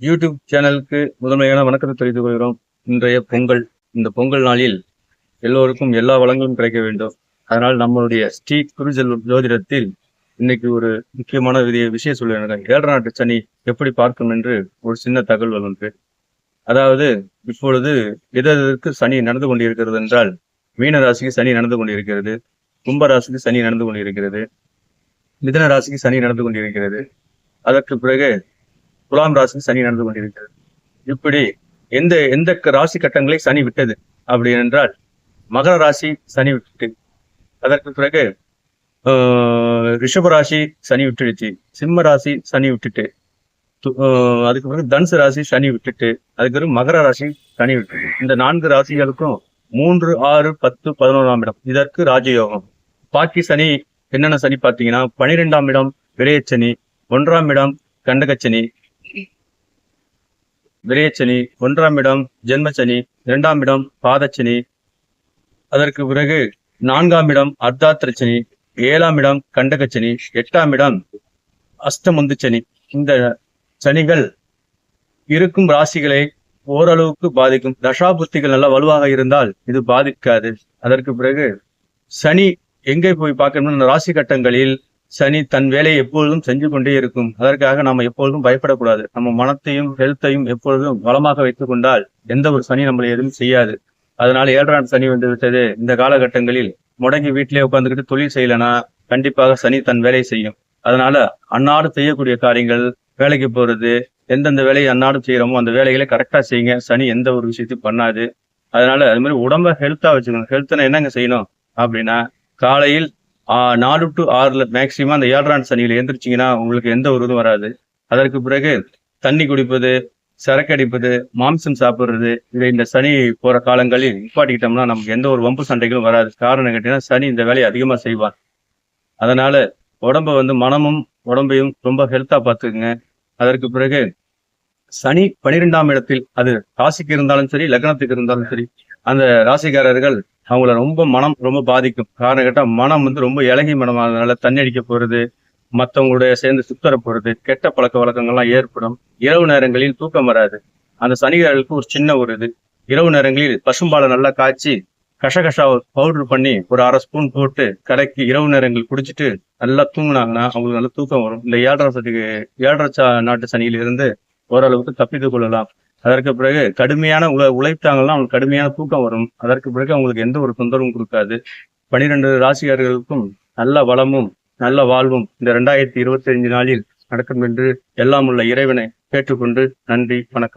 YouTube சேனலுக்கு முதன்மையான வணக்கத்தை தெரிவித்துக் கொள்கிறோம். இன்றைய பொங்கல். இந்த பொங்கல் நாளில் எல்லோருக்கும் எல்லா வளங்களும் கிடைக்க வேண்டும். அதனால் நம்மளுடைய ஸ்ரீ குருஜெல் ஜோதிடத்தில் இன்னைக்கு ஒரு முக்கியமான விதிய விஷயம் சொல்லுவாங்க ஏழரை நாட்டு சனி எப்படி பார்க்கும் என்று ஒரு சின்ன தகவல் ஒன்று. அதாவது இப்பொழுது எதற்கு சனி நடந்து கொண்டிருக்கிறது என்றால் மீன ராசிக்கு சனி நடந்து கொண்டிருக்கிறது கும்ப ராசிக்கு சனி நடந்து கொண்டிருக்கிறது மிதன ராசிக்கு சனி நடந்து கொண்டிருக்கிறது. அதற்கு பிறகு துலாம் ராசிக்கு சனி நடந்து கொண்டிருக்கிறது. இப்படி எந்த எந்த ராசி கட்டங்களை சனி விட்டது? அப்படி என்றால் மகர ராசி சனி விட்டுட்டு அதற்கு பிறகு ரிஷப ராசி சனி விட்டுடுச்சு சிம்ம ராசி சனி விட்டுட்டு அதுக்கு பிறகு தனுசு ராசி சனி விட்டுட்டு அதுக்கு பிறகு மகர ராசி சனி விட்டுட்டு. இந்த நான்கு ராசிகளுக்கும் மூன்று ஆறு பத்து பதினோராம் இடம். இதற்கு ராஜயோகம். பாக்கி சனி என்னென்ன சனி பார்த்தீங்கன்னா பனிரெண்டாம் இடம் விரையச்சனி ஒன்றாம் இடம் கண்டகச்சனி விரயச்சனி ஒன்றாம் இடம் ஜென்மச்சனி இரண்டாம் இடம் பாதச்சனி. அதற்கு பிறகு நான்காம் இடம் அர்த்தாத்திரச்சனி ஏழாம் இடம் கண்டகச்சனி எட்டாம் இடம் அஷ்டமுந்து சனி இந்த சனிகள் இருக்கும் ராசிகளை ஓரளவுக்கு பாதிக்கும். தசாபுத்திகள் நல்லா வலுவாக இருந்தால் இது பாதிக்காது. அதற்கு பிறகு சனி எங்கே போய் பார்க்கணும்னா ராசி கட்டங்களில் சனி தன் வேலையை எப்பொழுதும் செஞ்சு கொண்டே இருக்கும். அதற்காக நாம் எப்பொழுதும் பயப்படக்கூடாது. நம்ம மனத்தையும் ஹெல்த்தையும் எப்பொழுதும் வளமாக வைத்துக் கொண்டால் எந்த ஒரு சனி நம்மளை எதுவும் செய்யாது. அதனால ஏழாம் சனி வந்து விட்டது. இந்த காலகட்டங்களில் முடங்கி வீட்டிலே உட்காந்துக்கிட்டு தொழில் செய்யலைன்னா கண்டிப்பாக சனி தன் வேலையை செய்யும். அதனால அன்னாடு செய்யக்கூடிய காரியங்கள் வேலைக்கு போறது எந்தெந்த வேலையை அன்னாடு செய்யறோமோ அந்த வேலைகளை கரெக்டா செய்யுங்க. சனி எந்த ஒரு விஷயத்தையும் பண்ணாது. அதனால அது மாதிரி உடம்ப ஹெல்த்தா வச்சுக்கணும். ஹெல்த்னா என்னங்க செய்யணும்? அப்படின்னா காலையில் நாலு டு ஆறுல மேக்சிமம் அந்த ஏழரான் சனியில் எழுந்திரிச்சிங்கன்னா உங்களுக்கு எந்த ஒரு இதுவும் வராது. அதற்கு பிறகு தண்ணி குடிப்பது சரக்கு அடிப்பது மாம்சம் சாப்பிட்றது இதை இந்த சனி போற காலங்களில் நிப்பாட்டிக்கிட்டோம்னா நமக்கு எந்த ஒரு வம்பு சண்டைகளும் வராது. காரணம் கேட்டீங்கன்னா சனி இந்த வேலையை அதிகமாக செய்வார். அதனால உடம்ப வந்து மனமும் உடம்பையும் ரொம்ப ஹெல்த்தா பார்த்துக்குங்க. அதற்கு பிறகு சனி பனிரெண்டாம் இடத்தில் அது ராசிக்கு இருந்தாலும் சரி லக்னத்துக்கு இருந்தாலும் சரி அந்த ராசிக்காரர்கள் அவங்கள ரொம்ப மனம் ரொம்ப பாதிக்கும். காரணம் கேட்டால் மனம் வந்து ரொம்ப இலகி மனமானதுனால தண்ணி அடிக்க போறது மற்றவங்களுடைய சேர்ந்து சுத்தர போறது கெட்ட பழக்க வழக்கங்கள்லாம் ஏற்படும். இரவு நேரங்களில் தூக்கம் வராது. அந்த சனிகாரர்களுக்கு ஒரு சின்ன ஒரு இது. இரவு நேரங்களில் பசும்பாலை நல்லா காய்ச்சி கஷகஷா பவுடர் பண்ணி ஒரு அரை ஸ்பூன் போட்டு கலக்கி இரவு நேரங்கள் குடிச்சிட்டு நல்லா தூங்கினாங்கன்னா அவங்களுக்கு நல்லா தூக்கம் வரும். இந்த ஏழரை சதிக்கு ஏழரை நாட்டு சனியில இருந்து ஓரளவுக்கு தப்பித்துக் கொள்ளலாம். அதற்கு பிறகு கடுமையான உழ உழைத்தாங்கன்னா அவங்களுக்கு கடுமையான தூக்கம் வரும். அதற்கு பிறகு அவங்களுக்கு எந்த ஒரு தொந்தரவும் கொடுக்காது. பனிரெண்டு ராசிகாரர்களுக்கும் நல்ல வளமும் நல்ல வாழ்வும் இந்த ரெண்டாயிரத்தி இருபத்தி ஐந்து நாளில் நடக்கும் என்று எல்லாம் உள்ள இறைவனை கேட்டுக்கொண்டு நன்றி வணக்கம்.